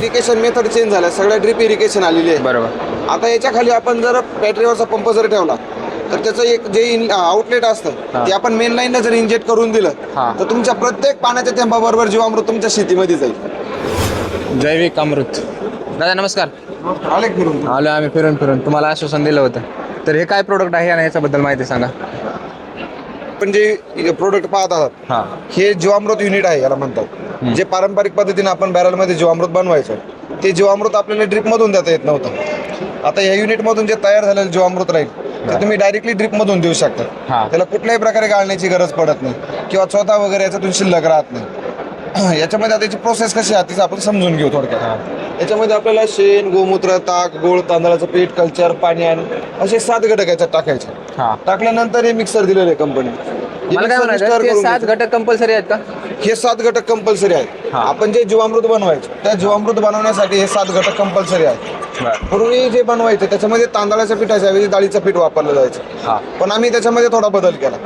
Irrigation method change झाल्या सगळ्या drip irrigation आलेली आहे. बरोबर. आता याच्या खाली आपण जर बॅटरीवरचा पंप जर ठेवला तर त्याचं एक जे आउटलेट असतं हा. ते आपण मेन लाईनला जर इंजेक्ट करून दिलं. तर तुमच्या प्रत्येक पाण्याच्या थेंबाबरोबर जीवामृत तुमच्या शेतीमध्ये जाईल. जैविक अमृत. दादा नमस्कार. आले फिरून. आलो आम्ही फिरून फिरून. तुम्हाला आश्वासन दिलं होतं. तर हे काय प्रोडक्ट आहे आणि ह्याच्याबद्दल माहिती सांगा. पण जे प्रोडक्ट पाहत आहात हां. हे जीवामृत युनिट आहे याला म्हणतात. जे पारंपरिक पद्धतीने आपण बॅरलमध्ये जीवामृत बनवायचो ते जीवामृत आपल्याला ड्रिपमधून देता येत नव्हतं. आता या युनिटमधून जे तयार झालेलं जीवामृत राहील ते तुम्ही डायरेक्टली ड्रिपमधून देऊ शकता. त्याला कुठल्याही प्रकारे गाळण्याची गरज पडत नाही किंवा स्वतः वगैरे याच्यातून शिल्लक राहत नाही. याच्यामध्ये आता याची प्रोसेस कशी आहे तिचं आपण समजून घेऊ थोडक्यात. याच्यामध्ये आपल्याला शेण गोमूत्र ताक गोळ तांदळाचं पीठ कल्चर पाणी आणि असे सात घटक याच्यात टाकायचे. टाकल्यानंतर हे मिक्सर दिलेलं कंपनी सात घटक कंपल्सरी आहेत का? हे सात घटक कंपल्सरी आहेत. हा. आपण जे जीवामृत बनवायचं त्या जीवामृत बनवण्यासाठी हे सात घटक कंपल्सरी आहेत. पूर्वी जे बनवायचं त्याच्यामध्ये तांदळाच्या पिठाच्या ऐवजी डाळीचं पीठ वापरलं जायचं. हां. पण आम्ही त्याच्यामध्ये थोडा बदल केला.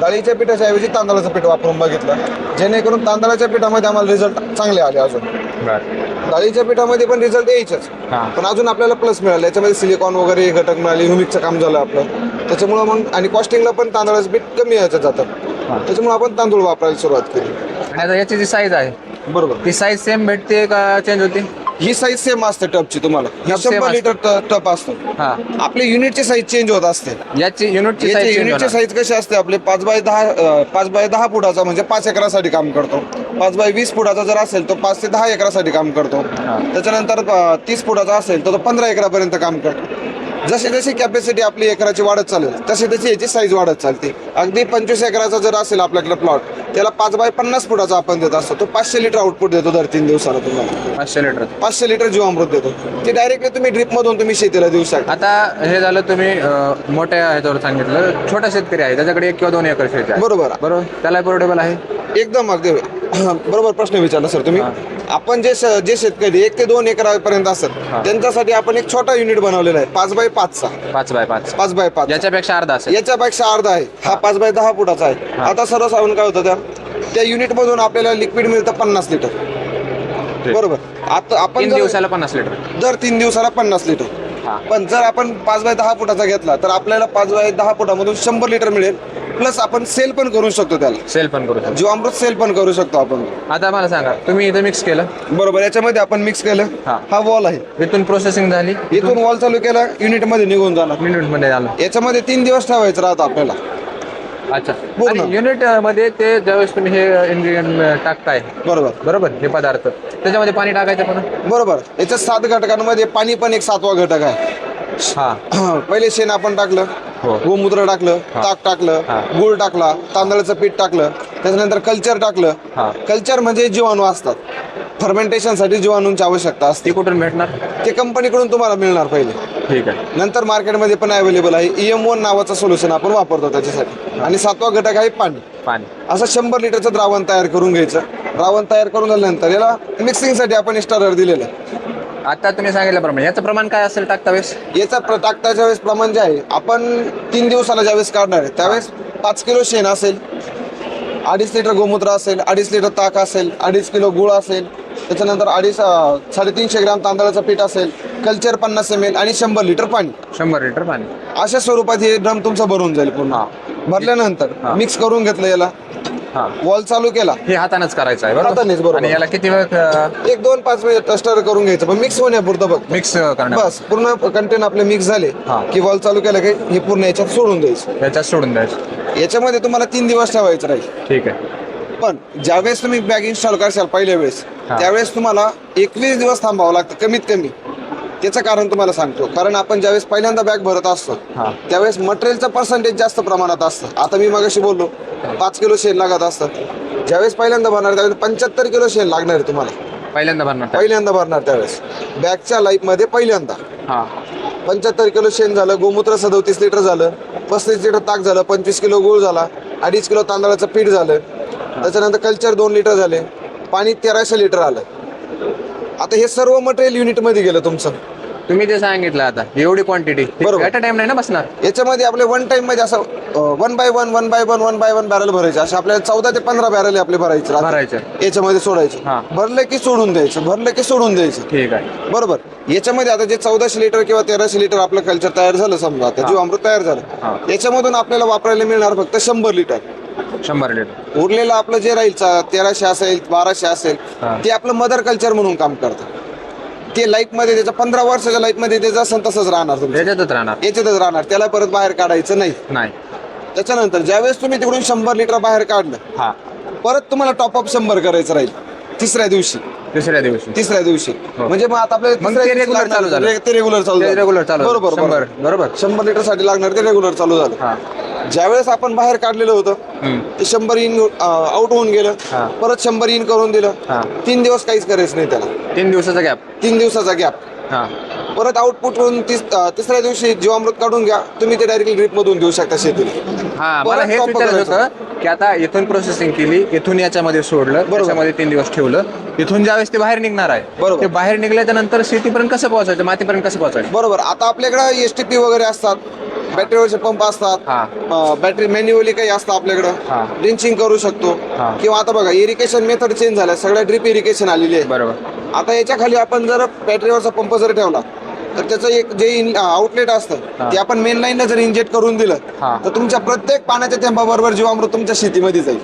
डाळीच्या पिठाच्या ऐवजी तांदळाचं पीठ वापरून बघितलं. जेणेकरून तांदळाच्या पिठामध्ये आम्हाला रिझल्ट चांगले आले अजून. बरं. डाळीच्या पिठामध्ये पण रिझल्ट यायचंच. हा. पण अजून आपल्याला प्लस मिळालं. याच्यामध्ये सिलिकॉन वगैरे हे घटक मिळाले ह्युमिकचं काम झालं आपलं. त्याच्यामुळं मग आणि कॉस्टिंगला पण तांदळाचं पीठ कमी याच्यात जातं. त्याच्यामुळे आपण तांदूळ वापरायला सुरुवात केली. आणि आता याची जी साईज आहे बरोबर. ती साईज सेम भेटते का चेंज होते? ही साईज सेम असते टपची तुम्हाला. ही Tub same शंभर असते. लिटर टप असतो. हां. आपली युनिटची साईज चेंज होत असते. याची युनिटची याची साईज युनिटची साईज कशी असते आपले? पाच बाय दहा अं, पाच बाय दहा फुटाचा म्हणजे पाच एकरासाठी काम करतो. पाच बाय वीस फुटाचा जर असेल तर पाच ते दहा एकरासाठी काम करतो. त्याच्यानंतर अं, तीस फुटाचा असेल तर तो पंधरा एकरापर्यंत काम करतो. जशी जशी कॅपॅसिटी आपली एकराची वाढत चालेल तशी तशी याची साईज वाढत चालते. अगदी पंचवीस एकराचा जर असेल आपल्याकडे प्लॉट त्याला पाच बाय पन्नास फुटाचा आपण देत असतो. तो पाचशे लिटर आउटपुट देतो दर तीन दिवसाला तुम्हाला. पाचशे लिटर पाचशे लिटर जीवामृत देतो. ते डायरेक्टली तुम्ही ड्रिपमधून तुम्ही शेतीला देऊ शकता. आता हे झालं तुम्ही अं, मोठ्या ह्याच्यावर सांगितलं. छोटा शेतकरी आहे त्याच्याकडे एक किंवा दोन एकर शेती आहे. बरोबर. बरोबर? त्याला पोर्टेबल आहे? एकदम अगदी. बरोबर प्रश्न विचारला सर तुम्ही? आपण जे श- जे शेतकरी एक ते दोन एकरापर्यंत असतात त्यांच्यासाठी आपण एक छोटा युनिट बनवलेला आहे पाच बाय पाचचा पाच बाय पाच. पाच बाय पाच. याच्यापेक्षा अर्धा असेल. याच्यापेक्षा अर्धा आहे. हा पाच बाय दहा फुटाचा आहे. आता सर्वसाधारण काय होतं त्या त्या युनिट मधून आपल्याला लिक्विड मिळतं पन्नास लिटर. बरोबर. आता आपण तीन जर- दिवसाला पन्नास लिटर. दर तीन दिवसाला पन्नास लिटर. हा. पण जर आपण पाच बाय दहा फुटाचा घेतला तर आपल्याला पाच बाय दहा फुटामधून शंभर लिटर मिळेल. प्लस आपण सेल पण करू शकतो त्याला. सेल पण करू शकतो. जीवामृत सेल पण करू शकतो आपण. आता मला सांगा तुम्ही इथं मिक्स केलं? बरोबर याच्यामध्ये आपण मिक्स केलं. हा. हा वॉल आहे. इथून प्रोसेसिंग झाली. इथून वॉल चालू केला युनिटमध्ये निघून जाणार. मिनिटमध्ये झालं याच्यामध्ये तीन दिवस ठेवायचं राहतं आपल्याला. अच्छा. पूर्ण. आणि युनिटमध्ये ते ज्यावेळेस तुम्ही हे इन्ग्रेडियंट टाकताय. बरोबर. बरोबर हे पदार्थ. त्याच्यामध्ये पाणी टाकायचं पण बरोबर. याच्या सात घटकांमध्ये पाणी पण एक सातवा घटक आहे. हा. पहिले शेण आपण टाकलं. गोमूत्र टाकलं ताक टाकलं हा. गुळ टाकला तांदळाचं पीठ टाकलं त्याच्यानंतर कल्चर हा. टाकलं कल्चर म्हणजे जीवाणू असतात. फर्मेंटेशनसाठी जीवाणूंची आवश्यकता असते. ती कुठून भेटणार? ते कंपनीकडून तुम्हाला मिळणार पहिले. ठीक आहे. नंतर मार्केटमध्ये पण अवेलेबल आहे. ईएम वन नावाचं सोल्युशन आपण वापरतो त्याच्यासाठी. आणि सातवा घटक आहे पाणी. पाणी. असं शंभर लिटरचं द्रावण तयार करून घ्यायचं. द्रावण तयार करून झाल्यानंतर याला मिक्सिंगसाठी आपण स्टारर दिलेलं आता तुम्ही सांगितल्याप्रमाणे याचं प्रमाण काय असेल टाकता वेळेस? याचा प्र- टाकताच्या वेळेस प्रमाण जे आहे आपण तीन दिवसाला ज्यावेळेस काढणार आहे त्यावेळेस पाच किलो शेण असेल अडीच लिटर गोमूत्र असेल अडीच लिटर ताक असेल अडीच किलो गुळ असेल त्याच्यानंतर अडीच अं, साडेतीनशे ग्राम तांदळाचं पीठ असेल कल्चर पन्नास एम एल आणि शंभर लिटर पाणी. शंभर लिटर पाणी. अशा स्वरूपात हे ड्रम तुमचा भरून जाईल पूर्ण हा. भरल्यानंतर. मिक्स करून घेतलं याला. हा. वॉल चालू केला. हे हातानच करायचं आहे हातानेच, बरोबर. आणि याला किती वेळ एक दोन पाच मिनिट स्टर करून घ्यायचं पण मिक्स होण्यापुरतं बघ. मिक्स करणार बस पूर्ण कंटेन आपले मिक्स झाले हा. की वॉल चालू केलं की हे पूर्ण याच्यात सोडून द्यायचं. याच्यात सोडून द्यायचं. याच्यामध्ये तुम्हाला तीन दिवस ठेवायचं राहील. ठीक आहे. पण ज्यावेळेस तुम्ही बॅग इन्स्टॉल करशाल पहिल्या वेळेस हा. त्यावेळेस तुम्हाला एकवीस दिवस थांबावं लागतं कमीत कमी. त्याचं कारण तुम्हाला सांगतो. कारण आपण ज्यावेळेस पहिल्यांदा बॅग भरत असतो हा. त्यावेळेस मटेरियलचं पर्सेंटेज जास्त प्रमाणात असतं. आता मी मगाशी बोललो पाच किलो शेण लागत असतं. ज्यावेळेस पहिल्यांदा भरणार त्यावेळेस पंच्याहत्तर किलो शेण लागणार आहे तुम्हाला. पहिल्यांदा भरणार. पहिल्यांदा भरणार त्यावेळेस. बॅगच्या लाईफमध्ये पहिल्यांदा. हा. पंच्याहत्तर किलो शेण झालं गोमूत्र सदोतीस लिटर झालं पस्तीस लिटर ताक झालं पंचवीस किलो गूळ झाला अडीच किलो तांदळाचं पीठ झालं. त्याच्यानंतर कल्चर दोन लिटर झाले पाणी तेराशे लिटर आलं. आता हे सर्व मटेरियल युनिटमध्ये गेलं तुमचं. तुम्ही जे सांगितलं आता एवढी क्वांटिटी बरोबर. अ टाइम नाही ना बसणार? याच्यामध्ये आपले वन टाइममध्ये असं one by one one by one one by one barrel भरायचे. असे आपल्याला चौदा ते पंधरा बॅरल आपले भरायचे. भरायचं. याच्यामध्ये सोडायचे. हा. भरले की सोडून द्यायचं भरले की सोडून द्यायचं. ठीक आहे. बरोबर. याच्यामध्ये आता जे चौदाशे लिटर किंवा तेराशे लिटर आपलं कल्चर तयार झालं समजा आता जीवामृत तयार हा. झालं याच्यामधून आपल्याला वापरायला मिळणार फक्त शंभर लिटर शंभर लिटर. उरलेलं आपलं जे राहील चा- तेराशे असेल बाराशे असेल हा. ते आपलं मदर कल्चर म्हणून काम करतं. ते लाईफमध्ये त्याच्या पंधरा वर्षाच्या लाईफमध्ये ते जसं तसंच राहणार तुमचं. त्याच्यातच राहणार. याच्यातच राहणार. त्याला परत बाहेर काढायचं नाही. नाही. त्याच्यानंतर ज्यावेळेस तुम्ही तिकडून शंभर लिटर बाहेर काढलं हा. परत तुम्हाला टॉपअप शंभर करायचं राहील. तिसऱ्या दिवशी. तिसऱ्या दिवशी. तिसऱ्या दिवशी. हो. म्हणजे मग आता आपल्याला मग तिसऱ्या ते दिवशी regular लागणार- चालू झालं. रे- ते रेग्युलर चालू ते झालं. रेग्युलर चालू झालं. बरोबर शंभर, बरोबर. बरोबर. शंभर लिटरसाठी लागणार ते रेग्युलर चालू झालं. हा. ज्यावेळेस आपण बाहेर काढलेलं होतं. ते शंभर इन आउट होऊन गेलं. परत शंभर इन करून दिलं. तीन दिवस काहीच करायचं नाही त्याला. तीन दिवसाचा गॅप तीन दिवसाचा गॅप परत आउटपुट होऊन तिसऱ्या दिवशी जीवामृत काढून घ्या. तुम्ही ते डायरेक्टली ड्रिप मधून देऊ शकता शेतीला. हा मला हेच विचारायचं. होतं की आता इथून प्रोसेसिंग केली इथून याच्यामध्ये सोडलं त्याच्यामध्ये तीन दिवस ठेवलं. इथून ज्यावेळेस ते बाहेर निघणार आहे बरोबर. ते बाहेर निघल्याच्या नंतर शेतीपर्यंत कसं पोहोचायचं मातीपर्यंत कसं पोहोचायचं? बरोबर. आता आपल्याकडे एस टी पी वगैरे असतात. बॅटरीवरचे पंप असतात. हा. बॅटरी मॅन्युअली काही असतं हा. आपल्याकडं ड्रिंचिंग करू शकतो. हा. किंवा आता बघा इरिगेशन मेथड चेंज झाल्या. सगळ्या ड्रिप इरिगेशन आलेली आहे. बरोबर. आता याच्या खाली आपण जर बॅटरीवरचा पंप जर ठेवला तर त्याचं एक जे आउटलेट असतं. ते आपण मेन लाईनला जर इंजेक्ट करून दिलं. तर तुमच्या प्रत्येक पाण्याच्या थेंबाबरोबर जीवामृत तुमच्या शेतीमध्ये जाईल.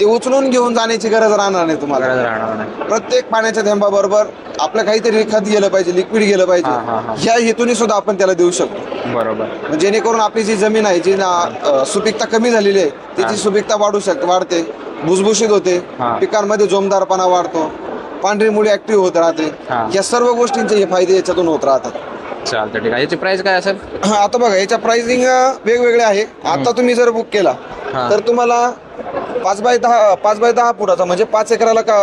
ते उचलून घेऊन जाण्याची गरज राहणार नाही तुम्हाला. गरज राहणार नाही. प्रत्येक पाण्याच्या थेंबाबरोबर आपलं काहीतरी खत गेलं पाहिजे लिक्विड गेलं हा, हा, पाहिजे. ह्या हेतूने सुद्धा आपण त्याला देऊ शकतो. बरोबर जेणेकरून आपली जी जमीन आहे जी सुपीकता कमी झालेली आहे. तिची सुपीकता वाढू शकते वाढते भुसभुशीत होते. पिकांमध्ये जोमदारपणा वाढतो पांढरी मुळी ऍक्टिव्ह होत राहते. या सर्व गोष्टींचे हे फायदे याच्यातून होत राहतात चालतं ठीक आहे याची प्राइस काय असेल आता बघा याच्या प्राइसिंग वेगवेगळे आहे आता तुम्ही जर बुक केला. तर तुम्हाला पाच बाय दहा पाच बाय दहा फुटाचा म्हणजे पाच एकराला का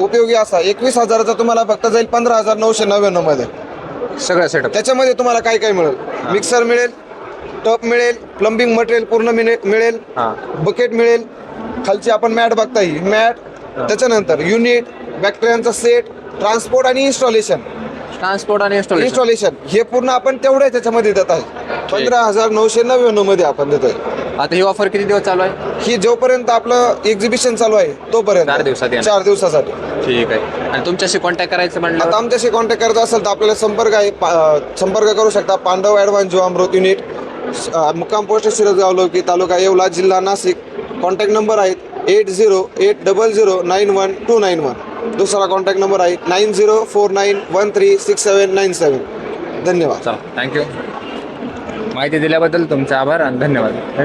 उपयोगी असा एकवीस हजाराचा तुम्हाला फक्त जाईल पंधरा हजार नऊशे नव्याण्णवमध्ये सगळं सेटअप त्याच्यामध्ये तुम्हाला काय काय मिळेल? मिक्सर मिळेल टप मिळेल प्लंबिंग मटेरियल पूर्ण मिळे- मिळेल हा. बकेट मिळेल. खालची आपण मॅट बघता ही. मॅट त्याच्यानंतर युनिट बॅक्टेरियांचा सेट ट्रान्सपोर्ट आणि इन्स्टॉलेशन ट्रान्सपोर्ट आणि इन्स्टॉलेशन इन्स्टॉलेशन हे पूर्ण आपण तेवढ्या त्याच्यामध्ये देत आहे. पंधरा हजार नऊशे नव्याण्णवमध्ये आपण देतोय आता ही ऑफर किती दिवस चालू आहे? ही जोपर्यंत आपलं एक्झिबिशन चालू आहे तोपर्यंत. चार दिवसात येणार. चार दिवसासाठी. ठीक आहे. आणि तुमच्याशी कॉन्टॅक्ट करायचं म्हणलं? आता आमच्याशी कॉन्टॅक्ट करायचा असेल तर आपल्याला संपर्क आहे. पा- संपर्क करू शकता. पांडव ॲडव्हान्स जीवामृत युनिट अं, मुक्काम पोस्ट शिरसगाव लोकी तालुका येवला जिल्हा नाशिक. कॉन्टॅक्ट नंबर आहेत eight zero eight double zero nine one two nine one दुसरा कॉन्टॅक्ट नंबर आहे nine zero four nine one three six seven nine seven धन्यवाद. चला थँक्यू माहिती दिल्याबद्दल तुमचे आभार आणि धन्यवाद.